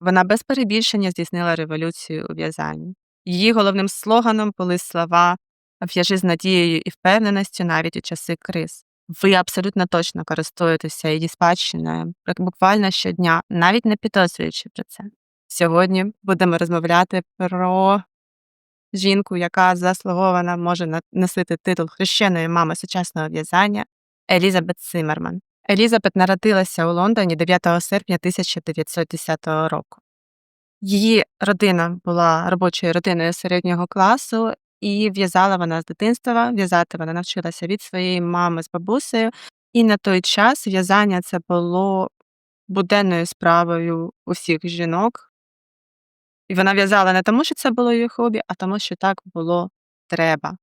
Вона без перебільшення здійснила революцію у в'язанні. Її головним слоганом були слова «В'яжи з надією і впевненістю навіть у часи криз». Ви абсолютно точно користуєтеся її спадщиною буквально щодня, навіть не підозрюючи про це. Сьогодні будемо розмовляти про жінку, яка заслугована може носити титул хрещеної мами сучасного в'язання Елізабет Циммерман. Елізабет народилася у Лондоні 9 серпня 1910 року. Її родина була робочою родиною середнього класу, і в'язала вона з дитинства. В'язати вона навчилася від своєї мами з бабусею, і на той час в'язання це було буденною справою усіх жінок. І вона в'язала не тому, що це було її хобі, а тому, що так було треба.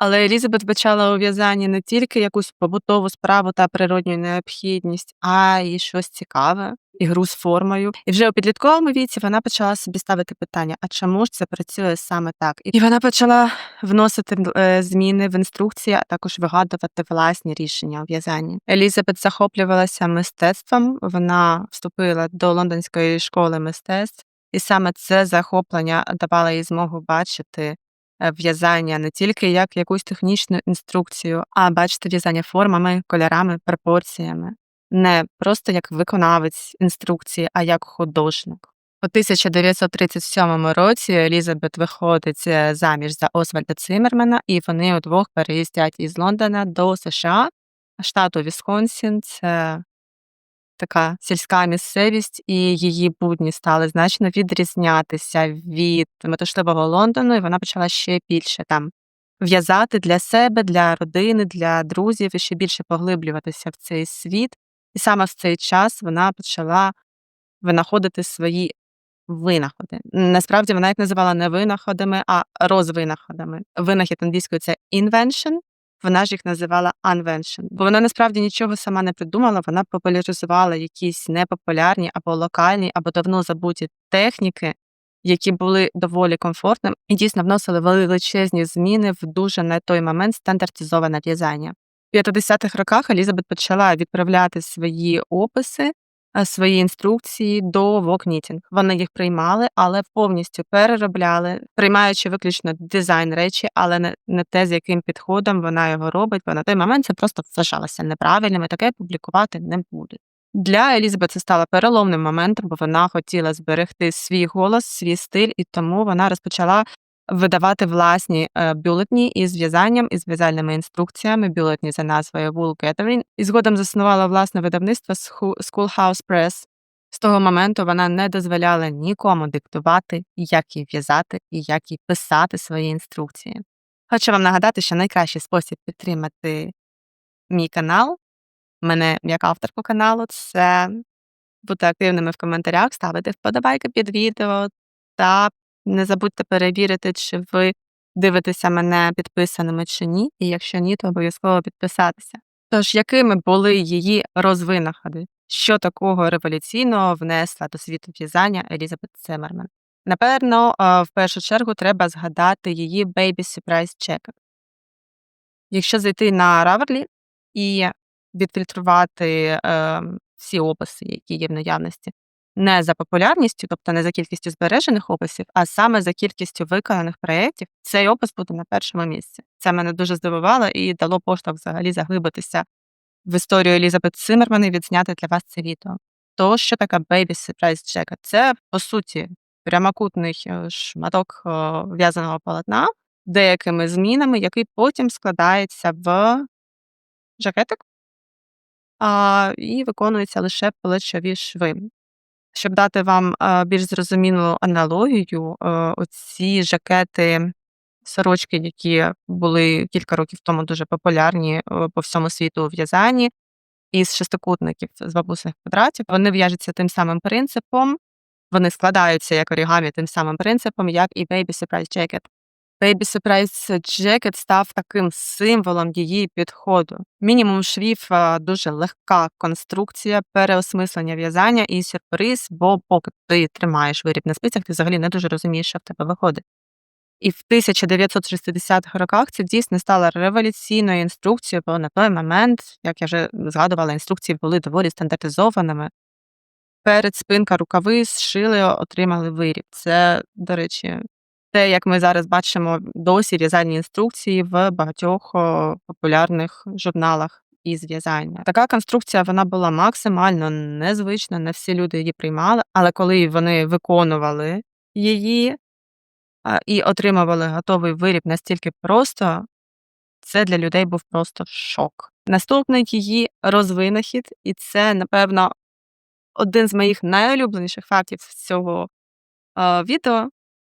Але Елізабет вбачала у в'язанні не тільки якусь побутову справу та природню необхідність, а й щось цікаве, ігру з формою. І вже у підлітковому віці вона почала собі ставити питання: а чому ж це працює саме так? І вона почала вносити е, зміни в інструкції, а також вигадувати власні рішення у. Елізабет захоплювалася мистецтвом. Вона вступила до лондонської школи мистецтв, і саме це захоплення давало їй змогу бачити. Е, в'язання не тільки як якусь технічну інструкцію, а бачити в'язання формами, кольорами, пропорціями, не просто як виконавець інструкції, а як художник. У 1937 році Елізабет виходить е, заміж за Освальда Циммермана, і вони удвох переїздять із Лондона до США, штату Вісконсін. Це така сільська місцевість, і її будні стали значно відрізнятися від метушливого Лондону, і вона почала ще більше там в'язати для себе, для родини, для друзів і ще більше поглиблюватися в цей світ. І саме в цей час вона почала винаходити свої винаходи. Насправді вона їх називала не винаходами, а розвинаходами. Винахід англійською це invention, вона ж їх називала unvention. Бо вона насправді нічого сама не придумала, вона популяризувала якісь непопулярні або локальні, або давно забуті техніки, які були доволі комфортними і дійсно вносили величезні зміни в дуже на той момент стандартизоване в'язання. В 50-х роках Елізабет почала відправляти свої описи свої інструкції до вокнітінг. Вони їх приймали, але повністю переробляли, приймаючи виключно дизайн речі, але не, не те, з яким підходом вона його робить, бо на той момент це просто вважалося неправильним, і таке публікувати не будуть. Для Елізабет це стало переломним моментом, бо вона хотіла зберегти свій голос, свій стиль, і тому вона розпочала видавати власні е, бюлетні із зв'язанням із в'язальними інструкціями, бюлетні за назвою Wool Gathering, і згодом заснувала власне видавництво Schoolhouse Press. З того моменту вона не дозволяла нікому диктувати, як їй в'язати і як їй писати свої інструкції. Хочу вам нагадати, що найкращий спосіб підтримати мій канал, мене як авторку каналу, це бути активними в коментарях, ставити вподобайки під відео та не забудьте перевірити, чи ви дивитеся мене підписаними чи ні, і якщо ні, то обов'язково підписатися. Тож, якими були її розвинаходи? Що такого революційного внесла до світу в'язання Елізабет Циммерман? Напевно, в першу чергу треба згадати її Baby Surprise Checker. Якщо зайти на Ravelry і відфільтрувати е, всі описи, які є в наявності, не за популярністю, тобто не за кількістю збережених описів, а саме за кількістю виконаних проєктів, цей опис буде на першому місці. Це мене дуже здивувало і дало поштовх взагалі заглибитися в історію Елізабет Циммерман і відзняти для вас це відео. То, що таке Baby Surprise Jacket? Це, по суті, прямокутний е, шматок е, в'язаного полотна деякими змінами, який потім складається в жакетик а, і виконується лише плечові шви. Щоб дати вам, більш зрозумілу аналогію, е, оці жакети, сорочки, які були кілька років тому дуже популярні, е, по всьому світу у в'язанні, із шестикутників з бабусних квадратів, вони в'яжуться тим самим принципом, вони складаються як орігамі тим самим принципом, як і Baby Surprise Jacket. Baby Surprise Jacket став таким символом її підходу. Мінімум швів дуже легка конструкція, переосмислення в'язання і сюрприз, бо поки ти тримаєш виріб на спицях, ти взагалі не дуже розумієш, що в тебе виходить. І в 1960-х роках це дійсно стало революційною інструкцією, бо на той момент, як я вже згадувала, інструкції були доволі стандартизованими. перед, спинка, рукави зшили, отримали виріб. Це, до речі, те, як ми зараз бачимо досі в'язальні інструкції в багатьох популярних журналах із в'язання. Така конструкція вона була максимально незвична, не всі люди її приймали, але коли вони виконували її і отримували готовий виріб настільки просто, це для людей був просто шок. Наступний її розвинахід, і це, напевно, один з моїх найулюбленіших фактів з цього відео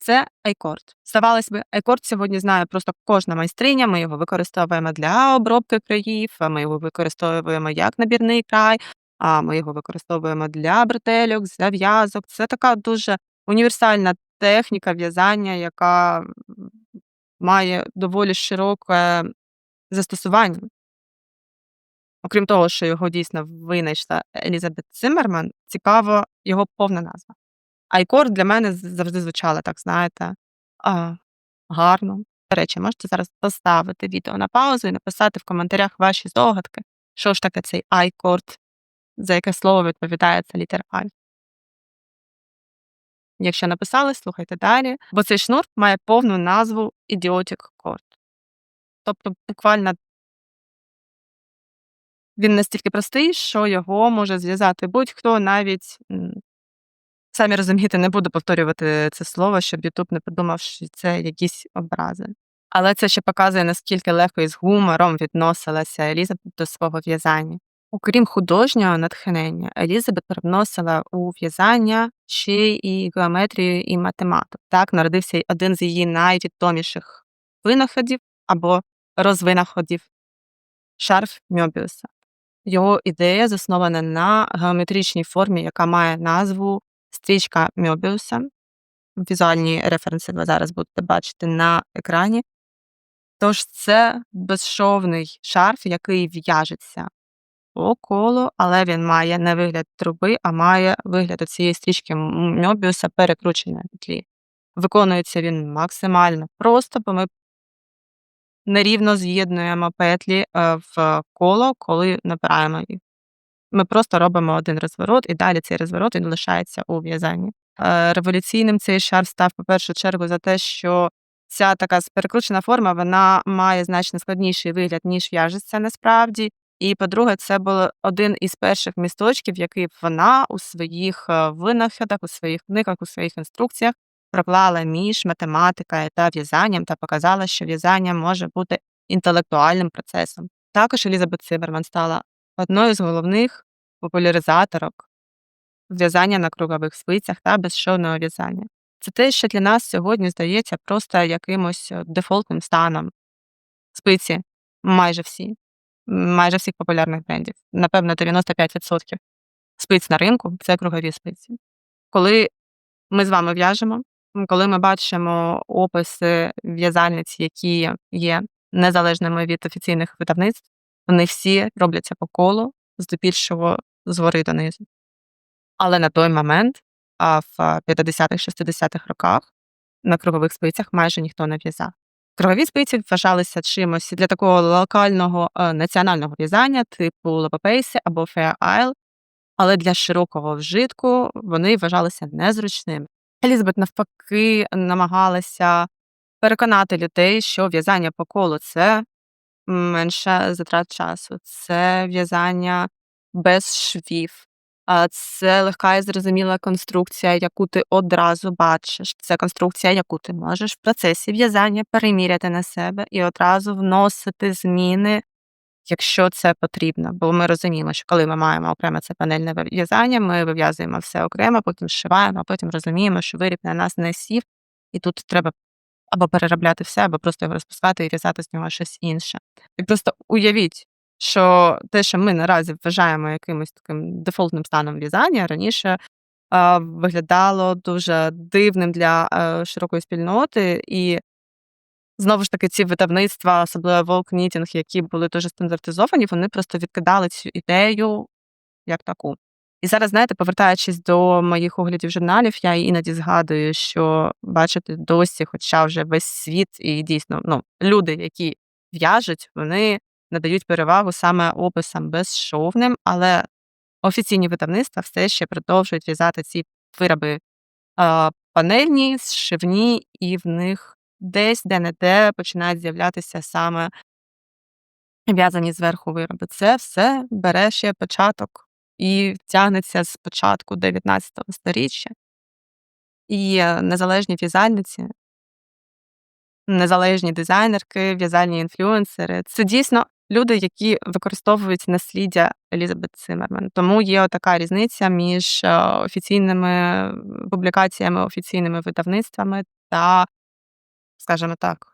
це айкорд. Здавалось би, айкорд сьогодні знає просто кожна майстриня. Ми його використовуємо для обробки країв, ми його використовуємо як набірний край, а ми його використовуємо для бретельок, для в'язок. Це така дуже універсальна техніка в'язання, яка має доволі широке застосування. Окрім того, що його дійсно винайшла Елізабет Циммерман, цікаво його повна назва. Айкорд для мене завжди звучала так, знаєте, а, гарно. До речі, можете зараз поставити відео на паузу і написати в коментарях ваші здогадки, що ж таке цей айкорд, за яке слово відповідає ця літера Ай. Якщо написали, слухайте далі, бо цей шнур має повну назву Idiotic Cord. Тобто, буквально він настільки простий, що його може зв'язати будь-хто, навіть самі розумієте, не буду повторювати це слово, щоб Ютуб не подумав, що це якісь образи. Але це ще показує, наскільки легко і з гумором відносилася Елізабет до свого в'язання. Окрім художнього натхнення, Елізабет привносила у в'язання ще і геометрію і математику. Так народився один з її найвідоміших винаходів або розвинаходів шарф Мьобіуса. Його ідея заснована на геометричній формі, яка має назву стрічка Мьобіуса. Візуальні референси ви зараз будете бачити на екрані. Тож це безшовний шарф, який в'яжеться по колу, але він має не вигляд труби, а має вигляд цієї стрічки Мьобіуса перекрученої петлі. Виконується він максимально просто, бо ми нерівно з'єднуємо петлі е, в коло, коли набираємо їх. Ми просто робимо один розворот, і далі цей розворот він лишається у в'язанні. Е, Революційним цей шарф став, по першу чергу, за те, що ця така перекручена форма вона має значно складніший вигляд, ніж в'яжеться насправді. І, по-друге, це був один із перших місточків, який вона у своїх е, винаходах, у своїх книгах, у своїх інструкціях проклала між математикою та в'язанням та показала, що в'язання може бути інтелектуальним процесом. Також Елізабет Циммерман стала одною з головних популяризаторок в'язання на кругових спицях та безшовного в'язання. Це те, що для нас сьогодні здається просто якимось е, дефолтним станом. Спиці майже всі, майже всіх популярних брендів. Напевно, 95% спиць на ринку це кругові спиці. Коли ми з вами в'яжемо, коли ми бачимо описи в'язальниць, які є незалежними від офіційних видавництв, вони всі робляться по колу, здебільшого згори донизу. Але на той момент, а в 50-х-60-х роках, на кругових спицях майже ніхто не в'язав. Кругові спиці вважалися чимось для такого локального е, національного в'язання, типу лопапейси або Fair Isle, але для широкого вжитку вони вважалися незручними. Елізабет навпаки намагалася переконати людей, що в'язання по колу це менше затрат часу, це в'язання без швів, це легка і зрозуміла конструкція, яку ти одразу бачиш. Це конструкція, яку ти можеш в процесі в'язання переміряти на себе і одразу вносити зміни, якщо це потрібно. Бо ми розуміємо, що коли ми маємо окреме це панельне в'язання, ми вив'язуємо все окремо, потім зшиваємо, а потім розуміємо, що виріб на нас не сів, і тут треба або переробляти все, або просто його розпускати і в'язати з нього щось інше. І просто уявіть, що те, що ми наразі вважаємо якимось таким дефолтним станом в'язання, раніше а, виглядало дуже дивним для е, широкої спільноти. І знову ж таки, ці видавництва, особливо Волк Knitting, які були дуже стандартизовані, вони просто відкидали цю ідею як таку. І зараз, знаєте, повертаючись до моїх оглядів журналів, я іноді згадую, що бачите, досі, хоча вже весь світ, і дійсно, ну, люди, які в'яжуть, вони надають перевагу саме описам безшовним, але офіційні видавництва все ще продовжують в'язати ці вироби а, панельні, зшивні, і в них десь де-не-де починають з'являтися саме в'язані зверху вироби. Це все бере ще початок і тягнеться з початку 19 сторіччя. І незалежні в'язальниці, незалежні дизайнерки, в'язальні інфлюенсери це дійсно люди, які використовують насліддя Елізабет Циммерман. Тому є така різниця між е, офіційними публікаціями, офіційними видавництвами та, скажімо так,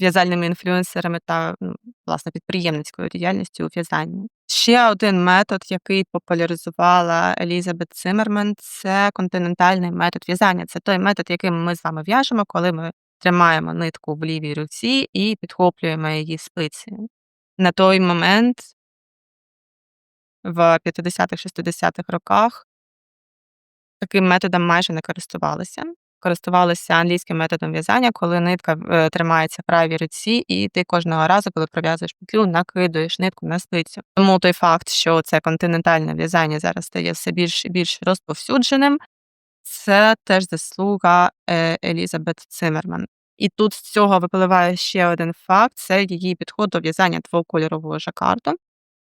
в'язальними інфлюенсерами та ну, власне підприємницькою діяльністю у в'язанні. Ще один метод, який популяризувала Елізабет Циммерман, це континентальний метод в'язання. Це той метод, яким ми з вами в'яжемо, коли ми тримаємо нитку в лівій руці і підхоплюємо її спицею. На той момент в 50-60-х роках таким методом майже не користувалися. Користувалися англійським методом в'язання, коли нитка е, тримається в правій руці, і ти кожного разу, коли пров'язуєш петлю, накидуєш нитку на спицю. Тому той факт, що це континентальне в'язання зараз стає все більш і більш розповсюдженим, це теж заслуга е, Елізабет Циммерман. І тут з цього випливає ще один факт: це її підход до в'язання двокольорового жакарду,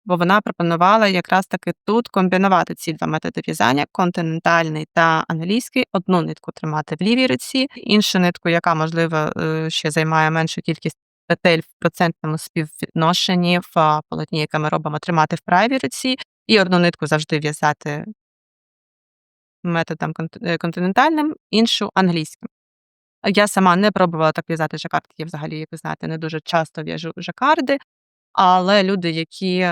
бо вона пропонувала якраз таки тут комбінувати ці два методи в'язання континентальний та англійський, одну нитку тримати в лівій руці, іншу нитку, яка, можливо, е, ще займає меншу кількість петель в процентному співвідношенні в полотні, яке ми робимо, тримати в правій руці, і одну нитку завжди в'язати методом е, континентальним, іншу англійським. Я сама не пробувала так в'язати жакард, я взагалі, як ви знаєте, не дуже часто в'яжу жакарди, але люди, які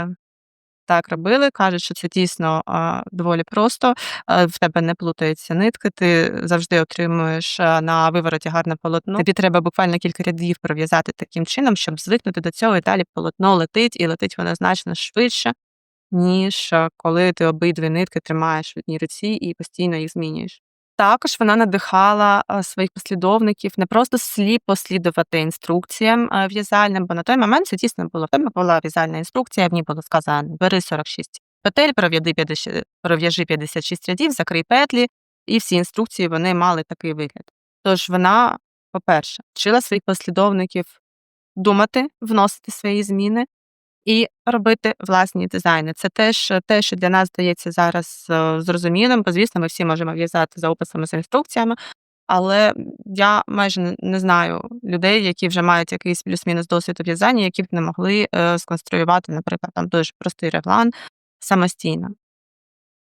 так робили, кажуть, що це дійсно а, доволі просто. А, в тебе не плутаються нитки, ти завжди отримуєш на вивороті гарне полотно. Тобі треба буквально кілька рядів пров'язати таким чином, щоб звикнути до цього, і далі полотно летить, і летить воно значно швидше, ніж коли ти обидві нитки тримаєш в одній руці і постійно їх змінюєш. Також вона надихала своїх послідовників не просто сліпо слідувати інструкціям в'язальним, бо на той момент це дійсно було в була в'язальна інструкція, в ній було сказано: бери 46 петель, пров'яди 50, пров'яжи 56 рядів, закрий петлі, і всі інструкції вони мали такий вигляд. Тож вона, по-перше, вчила своїх послідовників думати, вносити свої зміни і робити власні дизайни. Це теж те, що для нас здається зараз е, зрозумілим, бо звісно, ми всі можемо в'язати за описами з інструкціями. Але я майже не знаю людей, які вже мають якийсь плюс-мінус досвід у в'язанні, які б не могли е, сконструювати, наприклад, там дуже простий реглан самостійно.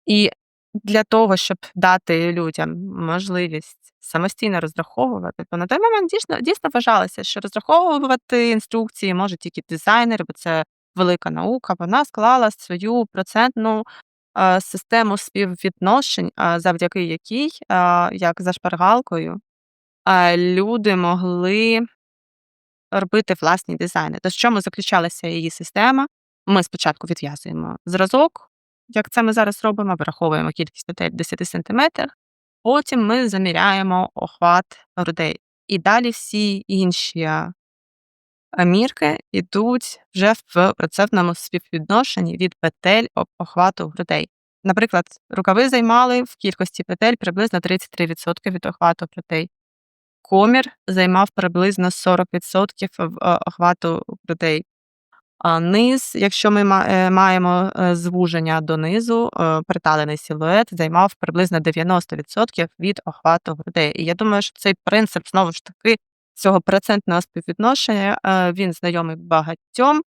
І для того, щоб дати людям можливість самостійно розраховувати, то на той момент дійсно дійсно вважалося, що розраховувати інструкції можуть тільки дизайнери, бо це велика наука, вона склала свою процентну е, систему співвідношень, е, завдяки якій, е, як за шпаргалкою, люди могли робити власні дизайни. То в чому заключалася її система? Ми спочатку відв'язуємо зразок, як це ми зараз робимо, вираховуємо кількість петель в 10 см, потім ми заміряємо охват грудей. І далі всі інші мірки йдуть вже в процентному співвідношенні від петель охвату грудей. Наприклад, рукави займали в кількості петель приблизно 33% від охвату грудей. Комір займав приблизно 40% е, охвату грудей. А низ, якщо ми е, маємо е, звуження донизу, приталений силует займав приблизно 90% від охвату грудей. І я думаю, що цей принцип знову ж таки цього процентного співвідношення е, він знайомий багатьом.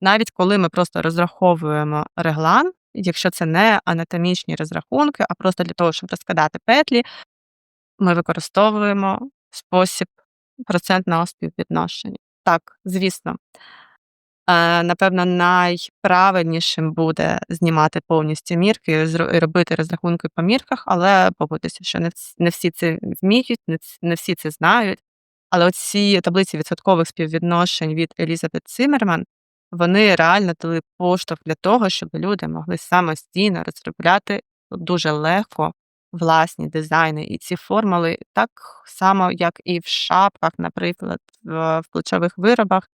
Навіть коли ми просто розраховуємо реглан, якщо це не анатомічні розрахунки, а просто для того, щоб розкладати петлі, ми використовуємо спосіб процентного співвідношення. Так, звісно, напевно, найправильнішим буде знімати повністю мірки і робити розрахунки по мірках, але погодьтеся, що не всі це вміють, не всі це знають. Але оці таблиці відсоткових співвідношень від Елізабет Циммерман, вони реально дали поштовх для того, щоб люди могли самостійно розробляти дуже легко власні дизайни. І ці формули так само, як і в шапках, наприклад, в плечових виробах,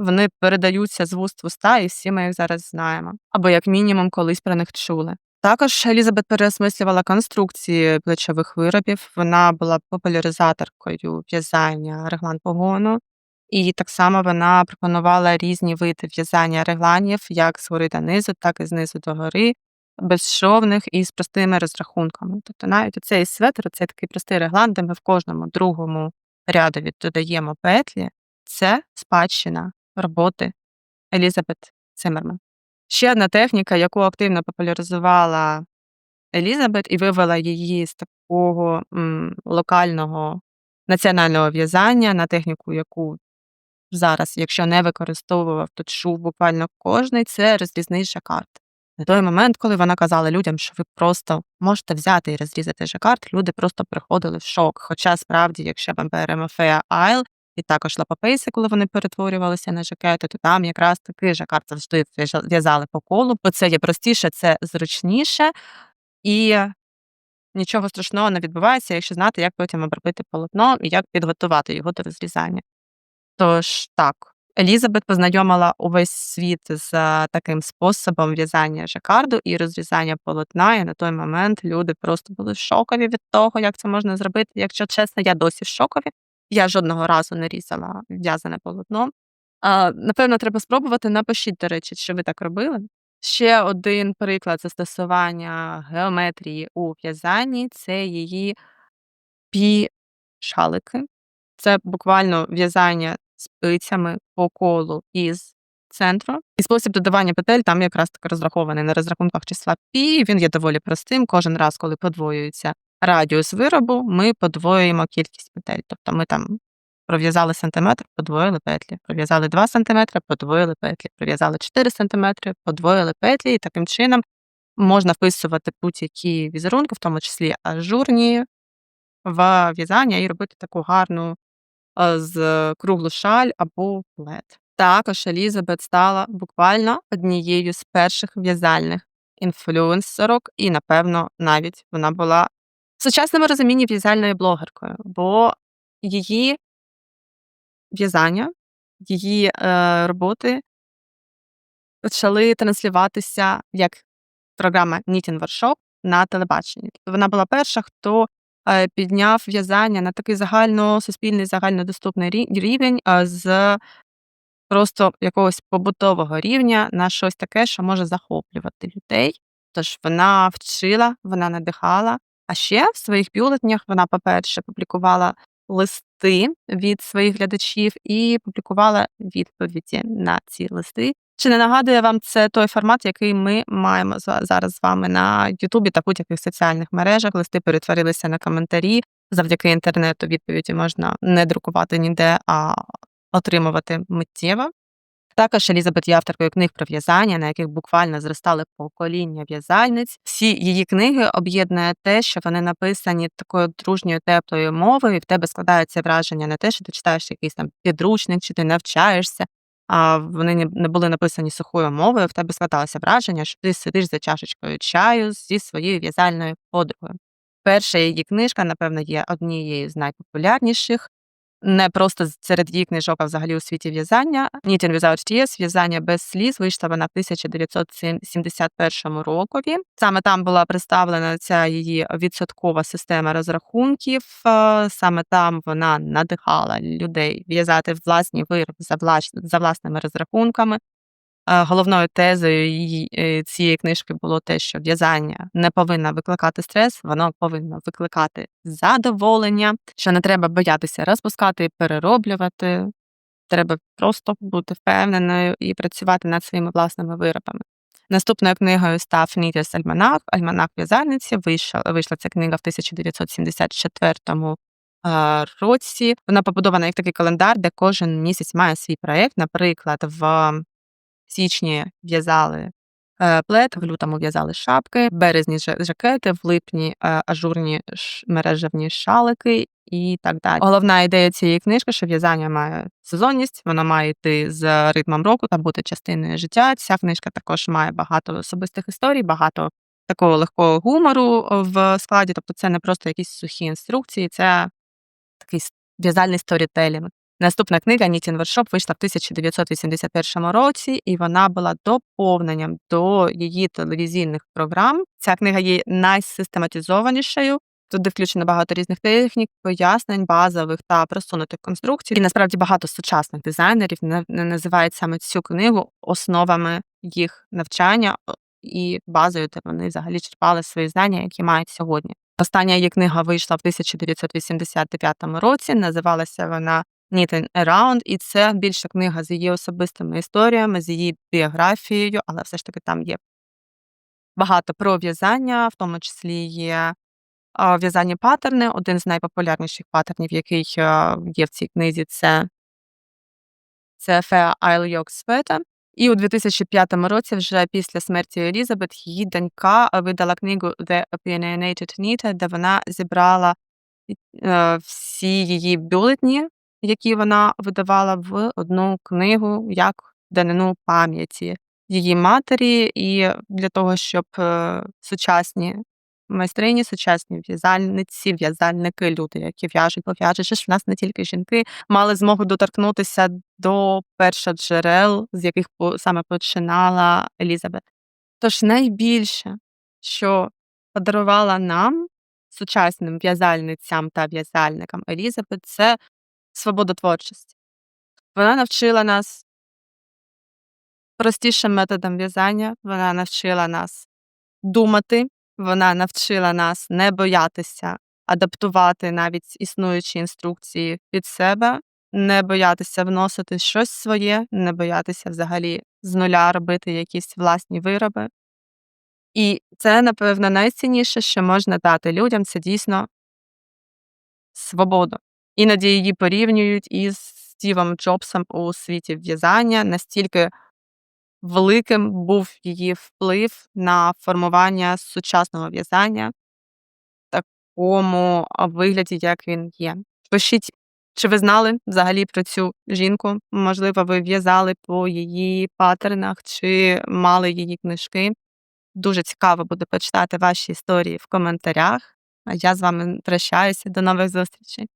вони передаються з вуст в уста, і всі ми їх зараз знаємо, або як мінімум колись про них чули. Також Елізабет переосмислювала конструкції плечових виробів. Вона була популяризаторкою в'язання реглан погону, і так само вона пропонувала різні види в'язання регланів, як згори донизу, так і знизу догори, безшовних і з простими розрахунками. Тобто навіть оцей светр, це такий простий реглан, де ми в кожному другому рядові додаємо петлі, це спадщина роботи Елізабет Циммерман. Ще одна техніка, яку активно популяризувала Елізабет і вивела її з такого м, локального національного в'язання на техніку, яку зараз, якщо не використовував, то чув буквально кожний, це розрізний жакард. На той момент, коли вона казала людям, що ви просто можете взяти і розрізати жакард, люди просто приходили в шок. Хоча справді, якщо ми беремо Феа Айл і також лапапейси, коли вони перетворювалися на жакети, то там якраз такий жакард завжди в'язали по колу, бо це є простіше, це зручніше і нічого страшного не відбувається, якщо знати, як потім обробити полотно і як підготувати його до розрізання. Тож так, Елізабет познайомила увесь світ з е, таким способом в'язання жакарду і розрізання полотна. І на той момент люди просто були шокові від того, як це можна зробити. Якщо чесно, я досі в шокові. Я жодного разу не різала в'язане полотно. А, напевно, треба спробувати. Напишіть, до речі, чи ви так робили. Ще один приклад застосування геометрії у в'язанні це її пі-шалики. Це буквально в'язання спицями по колу із центру. І спосіб додавання петель там якраз таки розрахований на розрахунках числа пі. Він є доволі простим. Кожен раз, коли подвоюється радіус виробу, ми подвоюємо кількість петель. Тобто ми там пров'язали сантиметр, подвоїли петлі, пров'язали 2 сантиметри, подвоїли петлі, пров'язали 4 сантиметри, подвоїли петлі, і таким чином можна вписувати будь-які візерунки, в тому числі ажурні, в в'язання і робити таку гарну е, з круглу шаль або плед. Також Елізабет стала буквально однією з перших в'язальних інфлюенсерок, і, напевно, навіть вона була в сучасному розумінні в'язальною блогеркою, бо її в'язання, її е, роботи почали транслюватися як програма Knitting Workshop на телебаченні. Тобто вона була перша, хто е, підняв в'язання на такий загальносуспільний, загальнодоступний рівень е, з просто якогось побутового рівня на щось таке, що може захоплювати людей. Тож вона вчила, вона надихала. А ще в своїх бюлетнях вона, по-перше, публікувала листи від своїх глядачів і публікувала відповіді на ці листи. Чи не нагадує вам це той формат, який ми маємо за- зараз з вами на Ютубі та будь-яких соціальних мережах? Листи перетворилися на коментарі. Завдяки інтернету відповіді можна не друкувати ніде, а отримувати миттєво. Також Елізабет є авторкою книг про в'язання, на яких буквально зростали покоління в'язальниць. Всі її книги об'єднує те, що вони написані такою дружньою теплою мовою, і в тебе складається враження не те, що ти читаєш якийсь там підручник, чи ти навчаєшся. А вони не- були написані сухою мовою. В тебе складалося враження, що ти сидиш за чашечкою чаю зі своєю в'язальною подругою. Перша її книжка, напевно, є однією з найпопулярніших не просто серед її книжок, а взагалі у світі в'язання. Knitting Without Tears, в'язання без сліз, вийшла вона в 1971 рокові. Саме там була представлена ця її відсоткова система розрахунків. Е, Саме там вона надихала людей в'язати власні вироби за власними розрахунками. Е, Головною тезою е, цієї книжки було те, що в'язання не повинно викликати стрес, воно повинно викликати задоволення, що не треба боятися розпускати перероблювати. Треба просто бути впевненою і працювати над своїми власними виробами. Наступною книгою став Нітіс Альманах, Альманах в'язальниці. Вийшла, вийшла ця книга в 1974 е, році. Вона побудована як такий календар, де кожен місяць має свій проєкт. Наприклад, в січні в'язали е, плед, в лютому в'язали шапки, березні жакети, в липні е, ажурні мережевні шалики і так далі. Головна ідея цієї книжки, що в'язання має сезонність, воно має йти з ритмом року та бути частиною життя. Ця книжка також має багато особистих історій, багато такого легкого гумору в складі. Тобто, це не просто якісь сухі інструкції, це такий в'язальний сторітелінг. Наступна книга Knitting Workshop вийшла в 1981 році, і вона була доповненням до її телевізійних програм. Ця книга є найсистематизованішою. Тут де включено багато різних технік, пояснень, базових та просунутих конструкцій. І насправді багато сучасних дизайнерів не не називають саме цю книгу основами їх навчання і базою, де вони взагалі черпали свої знання, які мають сьогодні. Остання її книга вийшла в 1989 році. Називалася вона Knitting Around, і це більша книга з її особистими історіями, з її біографією, але все ж таки там є багато про в'язання, в тому числі є в'язання паттерни. Один з найпопулярніших паттернів, який є в цій книзі, це, це Феа Айл Йок. І у 2005 році, вже після смерті Елізабет, її донька видала книгу The Opinionated Knitter, де вона зібрала е, всі її бюлетні, які вона видавала в одну книгу як данину пам'яті її матері, і для того, щоб е, сучасні майстрині, сучасні в'язальниці, в'язальники, люди, які в'яжуть, бо в'яжуть ж в нас не тільки жінки, мали змогу доторкнутися до першоджерел, з яких саме починала Елізабет. Тож найбільше, що подарувала нам, сучасним в'язальницям та в'язальникам Елізабет, це свобода творчості. Вона навчила нас простішим методам в'язання, вона навчила нас думати, вона навчила нас не боятися адаптувати навіть існуючі інструкції під себе, не боятися вносити щось своє, не боятися взагалі з нуля робити якісь власні вироби. І це, напевно, найцінніше, що можна дати людям, це дійсно свободу. Іноді її порівнюють із Стівом Джобсом у світі в'язання. Настільки великим був її вплив на формування сучасного в'язання в такому вигляді, як він є. Пишіть, чи ви знали взагалі про цю жінку? Можливо, ви в'язали по її паттернах, чи мали її книжки. Дуже цікаво буде почитати ваші історії в коментарях. А я з вами прощаюся. До нових зустрічей.